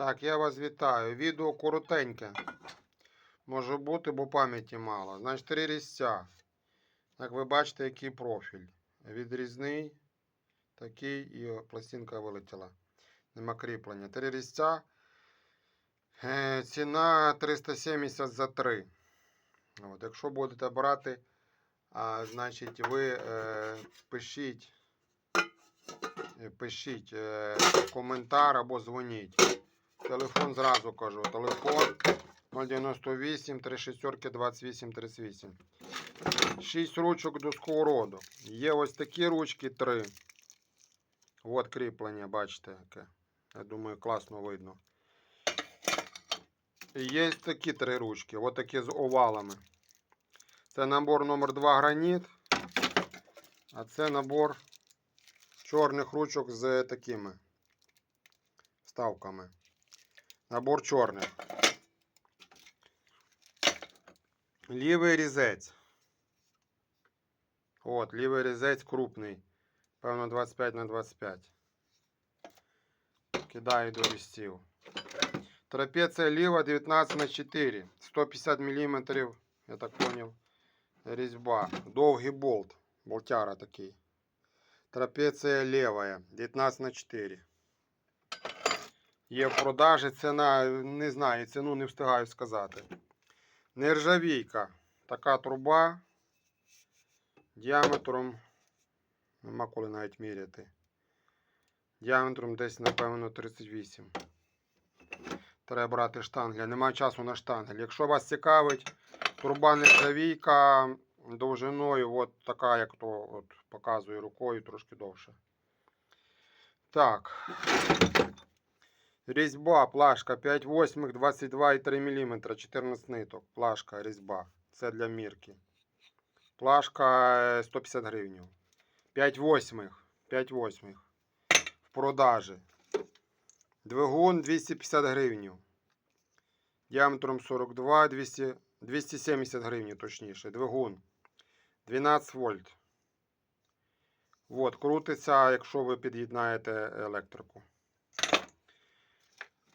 Так, я вас вітаю. Відео коротеньке. Може бути, бо пам'яті мало. Значить, три різця. Як ви бачите, який профіль. Відрізний, такий і пластинка вилетіла. Нема кріплення. Три різця. Е, ціна 370 за 3. От, якщо будете брати, а, значить ви е, пишіть, е, пишіть е, коментар або дзвоніть. Телефон зразу кажу. Телефон 098 36 28 38. 6 ручок до сковороду. Є ось такі ручки 3. От кріплення, бачите, яке. Я думаю, класно видно. І є такі три ручки, от такі з овалами. Це набор номер 2 граніт. А це набор чорних ручок з такими вставками. Набор чорних. Лівий різець. От, лівий різець крупний. Певно 25 на 25. Кидаю до різців. Трапеція ліва 19 на 4. 150 мм, я так понял. Різьба. Довгий болт. Болтяра такий. Трапеція лівая 19 на 4. Є в продажі ціна, не знаю, ціну не встигаю сказати. Нержавійка. Така труба діаметром. Нема коли навіть міряти. Діаметром десь, напевно, 38. Треба брати штангель. Немає часу на штангель. Якщо вас цікавить, труба нержавійка довжиною, от така, як то от, показую рукою, трошки довше. Так. Різьба, плашка 5 восьмих, 22,3 мм, 14 ниток. Плашка, різьба. Це для мірки. Плашка е, 150 гривень. 5 восьмих. 5 восьмих. В продажі. Двигун 250 гривень. Діаметром 42, 200, 270 гривень, точніше. Двигун. 12 вольт. От, крутиться, якщо ви під'єднаєте електрику.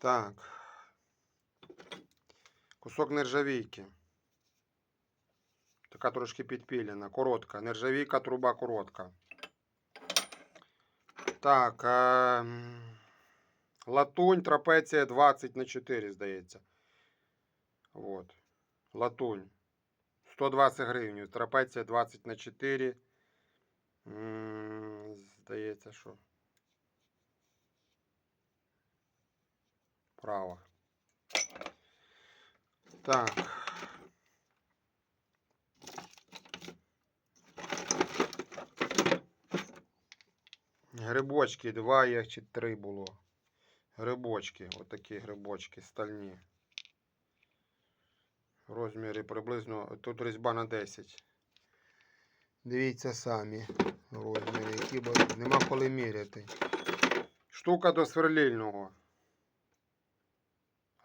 Так. Кусок нержавійки. Така трошки підпілена, коротка. Нержавійка, труба коротка. Так. Е латунь, трапеція 20 на 4, здається. От. Латунь. 120 гривень. Трапеція 20 на 4. М, Здається, що. Право. Так. Грибочки, два їх чи три було. Грибочки, отакі грибочки стальні. Розміри приблизно. Тут різьба на 10. Дивіться самі розміри, які бо нема коли міряти. Штука до сверлільного.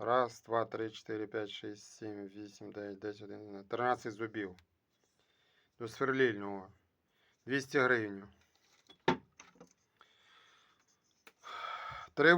Раз, два, три, чотири, п'ять, шість, сім, вісім, дев'ять, десять, один, 13 зубів. До сверлільного. 200 гривень.